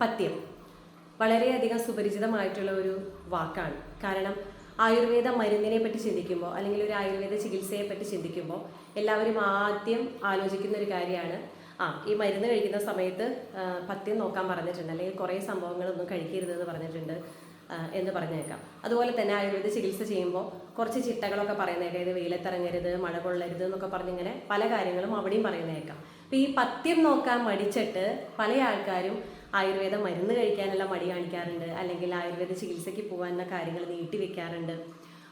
പഥ്യം വളരെയധികം സുപരിചിതമായിട്ടുള്ള ഒരു വാക്കാണ്. കാരണം ആയുർവേദ മരുന്നിനെ പറ്റി ചിന്തിക്കുമ്പോൾ അല്ലെങ്കിൽ ഒരു ആയുർവേദ ചികിത്സയെ പറ്റി ചിന്തിക്കുമ്പോൾ എല്ലാവരും ആദ്യം ആലോചിക്കുന്ന ഒരു കാര്യമാണ്. ആ ഈ മരുന്ന് കഴിക്കുന്ന സമയത്ത് പത്യം നോക്കാൻ പറഞ്ഞിട്ടുണ്ട്. അല്ലെങ്കിൽ കുറേ സംഭവങ്ങളൊന്നും കഴിക്കരുത് എന്ന് പറഞ്ഞിട്ടുണ്ട് എന്ന് പറഞ്ഞേക്കാം. അതുപോലെ തന്നെ ആയുർവേദ ചികിത്സ ചെയ്യുമ്പോൾ കുറച്ച് ചിട്ടകളൊക്കെ പറയുന്നേക്കാം ഇത് വെയിലത്തിറങ്ങരുത് മഴ കൊള്ളരുത് എന്നൊക്കെ പറഞ്ഞിങ്ങനെ പല കാര്യങ്ങളും അവിടെയും പറയുന്നേക്കാം അപ്പോൾ ഈ പത്യം നോക്കാൻ മടിച്ചിട്ട് പല ആൾക്കാരും ആയുർവേദ മരുന്ന് കഴിക്കാനുള്ള മടി കാണിക്കാറുണ്ട്. അല്ലെങ്കിൽ ആയുർവേദ ചികിത്സയ്ക്ക് പോകാനുള്ള കാര്യങ്ങൾ നീട്ടിവെക്കാറുണ്ട്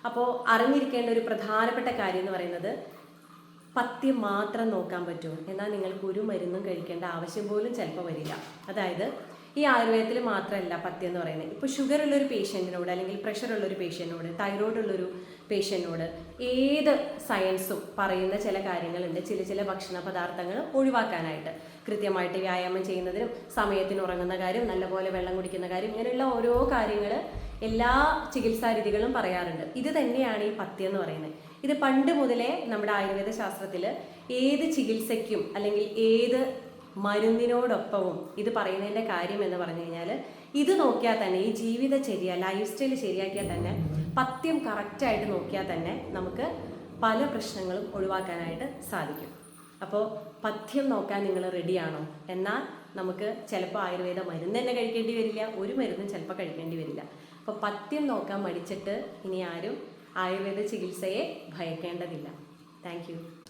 അപ്പോൾ അറിഞ്ഞിരിക്കേണ്ട ഒരു പ്രധാനപ്പെട്ട കാര്യം എന്ന് പറയുന്നത് പത്യം മാത്രം നോക്കാൻ പറ്റുമോ എന്നാൽ നിങ്ങൾക്ക് ഒരു മരുന്നും കഴിക്കേണ്ട ആവശ്യം പോലും ചിലപ്പോൾ വരില്ല. അതായത് ഈ ആയുർവേദത്തിൽ മാത്രമല്ല പഥ്യം എന്ന് പറയുന്നത്. ഇപ്പോൾ ഷുഗർ ഉള്ള ഒരു പേഷ്യന്റിനോട് അല്ലെങ്കിൽ പ്രഷർ ഉള്ള ഒരു പേഷ്യന്റിനോട് തൈറോയ്ഡ് ഉള്ളൊരു പേഷ്യന്റിനോട് ഏത് സയൻസും പറയുന്ന ചില കാര്യങ്ങളുണ്ട്. ചില ചില ഭക്ഷണ പദാർത്ഥങ്ങൾ ഒഴിവാക്കാനായിട്ട്. കൃത്യമായിട്ട് വ്യായാമം ചെയ്യുന്നതിനും സമയത്തിന് ഉറങ്ങുന്ന കാര്യം നല്ലപോലെ വെള്ളം കുടിക്കുന്ന കാര്യം ഇങ്ങനെയുള്ള ഓരോ കാര്യങ്ങൾ എല്ലാ ചികിത്സാ രീതികളും പറയാറുണ്ട്. ഇത് തന്നെയാണ് ഈ പഥ്യം എന്ന് പറയുന്നത്. ഇത് പണ്ട് മുതലേ നമ്മുടെ ആയുർവേദ ശാസ്ത്രത്തിൽ ഏത് ചികിത്സയ്ക്കും അല്ലെങ്കിൽ ഏത് മരുന്നിനോടൊപ്പവും ഇത് പറയുന്നതിന്റെ കാര്യം എന്ന് പറഞ്ഞു കഴിഞ്ഞാൽ ഇത് നോക്കിയാൽ തന്നെ ഈ ജീവിതചര്യ ലൈഫ് സ്റ്റൈൽ ശരിയാക്കിയാൽ തന്നെ പത്യം കറക്റ്റായിട്ട് നോക്കിയാൽ തന്നെ നമുക്ക് പല പ്രശ്നങ്ങളും ഒഴിവാക്കാനായിട്ട് സാധിക്കും. അപ്പോൾ പഥ്യം നോക്കാൻ നിങ്ങൾ റെഡിയാണോ എന്നാൽ നമുക്ക് ചിലപ്പോൾ ആയുർവേദ മരുന്ന് തന്നെ കഴിക്കേണ്ടി വരില്ല ഒരു മരുന്നും ചിലപ്പോൾ കഴിക്കേണ്ടി വരില്ല. അപ്പോൾ പഥ്യം നോക്കാൻ മടിച്ചിട്ട് ഇനി ആരും ആയുർവേദ ചികിത്സയെ ഭയക്കേണ്ടതില്ല. താങ്ക്